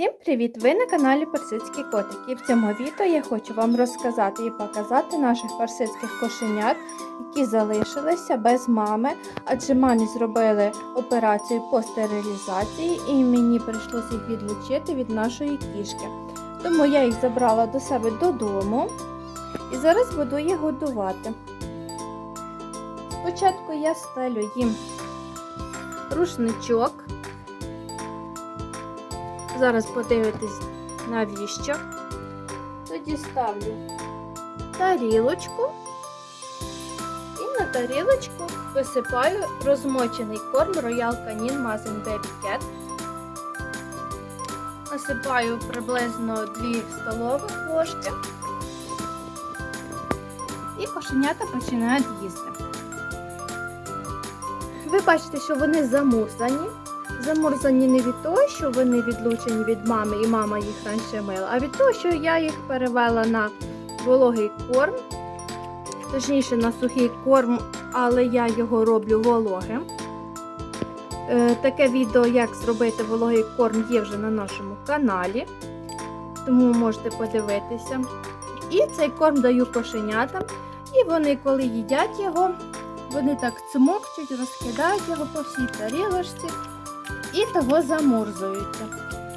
Всім привіт! Ви на каналі Персидський котик. І в цьому відео я хочу вам розказати і показати наших персидських кошенят, які залишилися без мами, адже мамі зробили операцію по стерилізації, і мені прийшлося їх відлучити від нашої кішки. Тому я їх забрала до себе додому і зараз буду їх годувати. Спочатку я стелю їм рушничок. Зараз подивитись навіщо. Тоді ставлю тарілочку і на тарілочку висипаю розмочений корм Royal Canin Mazen Baby Cat. Насипаю приблизно 2 столових ложки. І кошенята починають їсти. Ви бачите, що вони замурзані. Замурзані не від того, що вони відлучені від мами і мама їх раніше мила, а від того, що я їх перевела на вологий корм, точніше на сухий корм, але я його роблю вологим. Е, Таке відео, як зробити вологий корм, є вже на нашому каналі, тому можете подивитися. І цей корм даю кошенятам, і вони, коли їдять його, вони так цмокчуть, розкидають його по всій тарілочці і того замурзуються.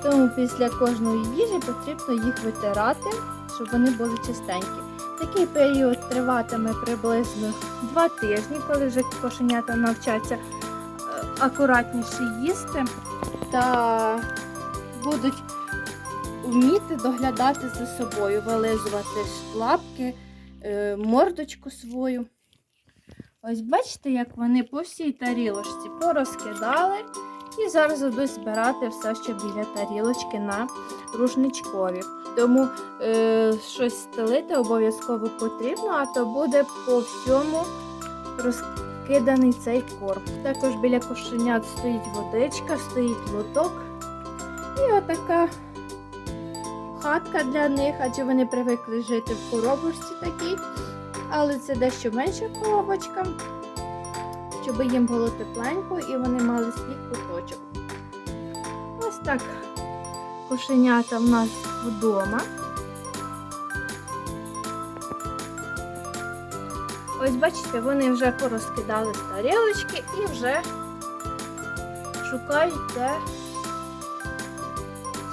Тому після кожної їжі потрібно їх витирати, щоб вони були чистенькі. Такий період триватиме приблизно 2 тижні, коли вже кошенята навчаться е, акуратніше їсти та будуть вміти доглядати за собою, вилизувати лапки, е, мордочку свою. Ось бачите, як вони по всій тарілочці порозкидали. І зараз буду збирати все, що біля тарілочки на рушничкові. Тому е, щось стелити обов'язково потрібно, а то буде по всьому розкиданий цей корм. Також біля кошенят стоїть водичка, стоїть лоток. І отака хатка для них, адже вони привикли жити в коробочці такій. Але це дещо менша коробочка щоб їм було тепленько і вони мали свій куточок. Так кошенята в нас вдома. Ось бачите, вони вже порозкидали тарілочки і вже шукають, де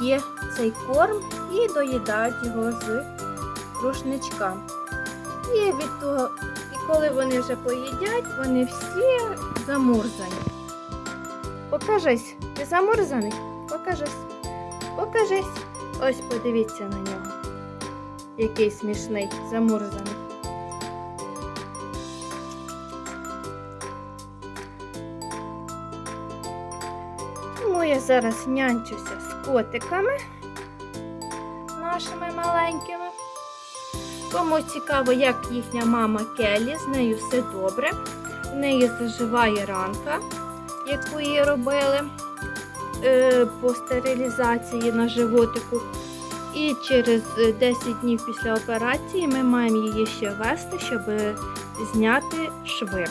є цей корм і доїдають його з рушничка. І від того і коли вони вже поїдять, вони всі замурзані. Покажись, ти замурзаний? Покажись. Покажись. Ось подивіться на нього. Який смішний, замурзаний. Тому я зараз нянчуся з котиками нашими маленькими. Кому цікаво, як їхня мама Келлі, з нею все добре. В неї заживає ранка, яку її робили по стерилізації на животику. І через 10 днів після операції ми маємо її ще вести, щоб зняти шви.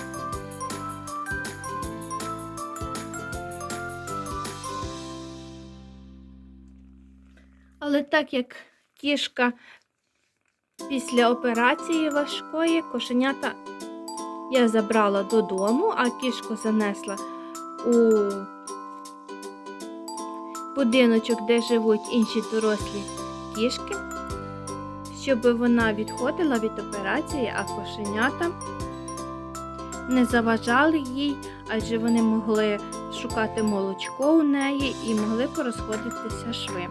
Але так як кішка Після операції важкої кошенята я забрала додому, а кішку занесла у будиночок, де живуть інші дорослі кішки, щоб вона відходила від операції, а кошенята не заважали їй, адже вони могли шукати молочко у неї і могли порозходитися шви.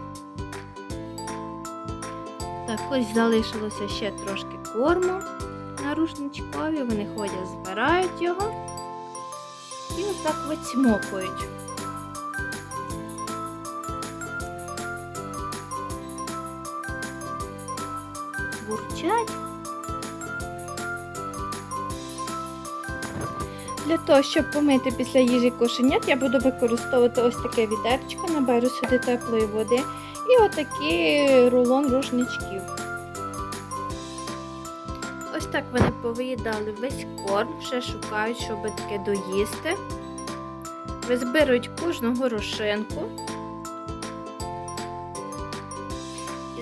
Так, ось залишилося ще трошки корму на рушничкові. Вони ходять, збирають його і отак вицьмокують. Бурчать. Для того, щоб помити після їжі кошенят, я буду використовувати ось таке відерчко, наберу сюди теплої води. І отакий рулон рушничків. Ось так вони повиїдали весь корм, ще шукають, щоб таке доїсти. Визбирають кожну горошинку.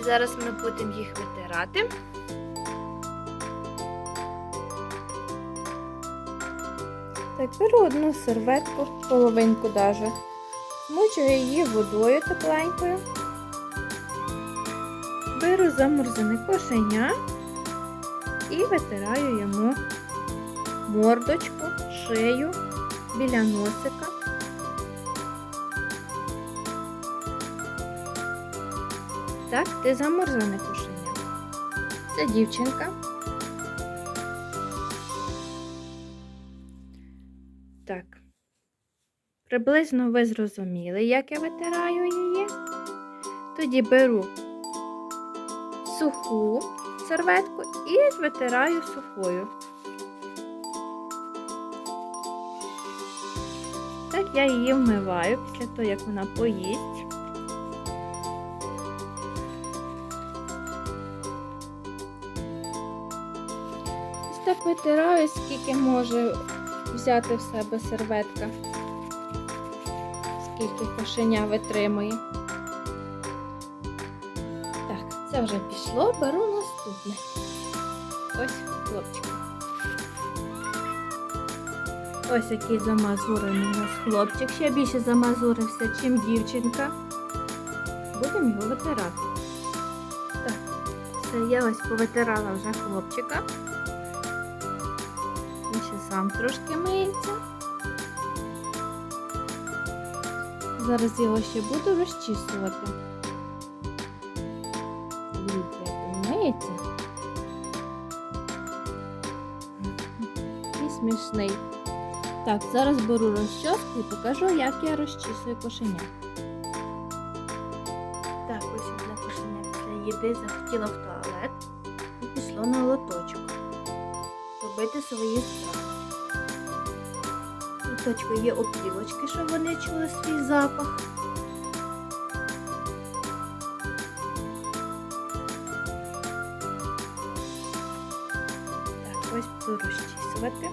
Зараз ми будемо їх витирати. Так, беру одну серветку, половинку даже. Змочую її водою тепленькою. Беру замурзане кошеня і витираю йому мордочку, шию біля носика. Так, ти замурзане кошеня. Це дівчинка. Приблизно ви зрозуміли, як я витираю її. Тоді беру суху серветку і витираю сухою. Так я її вмиваю після того, як вона поїсть. Ось так витираю, скільки може взяти в себе серветка, скільки кошеня витримує. Так, це вже пішло, беру наступне. Ось хлопчик. Ось який замазурений у нас хлопчик. Ще більше замазурився, чим дівчинка. Будемо його витирати. Так, все, я ось повитирала вже хлопчика. Він ще сам трошки миється. Зараз його ще буду розчісувати. Дивіться, як. І смішний. Так, зараз беру розчоску і покажу, як я розчісую кошеня. Так, ось одне кошеня після їди захотіло в туалет і пішло на лоточок робити свої справи. У є опілочки, щоб вони чули свій запах. Так, ось буду розчісувати.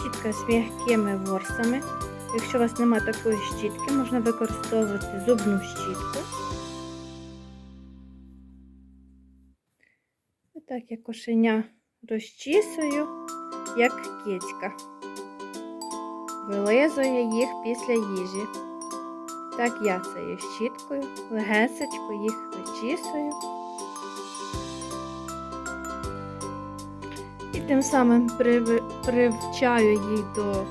Щітка з м'якими ворсами. Якщо у вас немає такої щітки, можна використовувати зубну щітку. Так я кошеня розчісую, як кицька. Вилизує їх після їжі. Так я цією щіткою легесечко їх вичісую. І тим самим привчаю їх до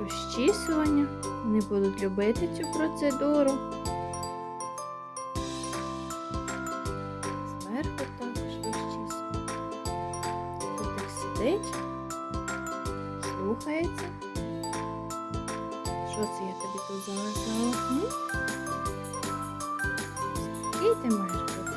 розчісування. Вони будуть любити цю процедуру. Зверху також розчісую. Сидить, слухається. Тут? Який ти маєш бути?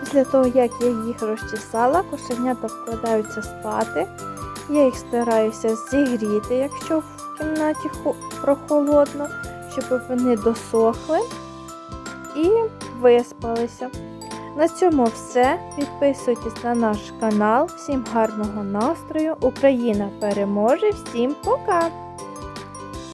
Після того, як я їх розчесала, кошенята вкладаються спати. Я їх стараюся зігріти, якщо в кімнаті прохолодно, щоб вони досохли і виспалися. На цьому все. Підписуйтесь на наш канал. Всім гарного настрою. Україна переможе! Всім пока!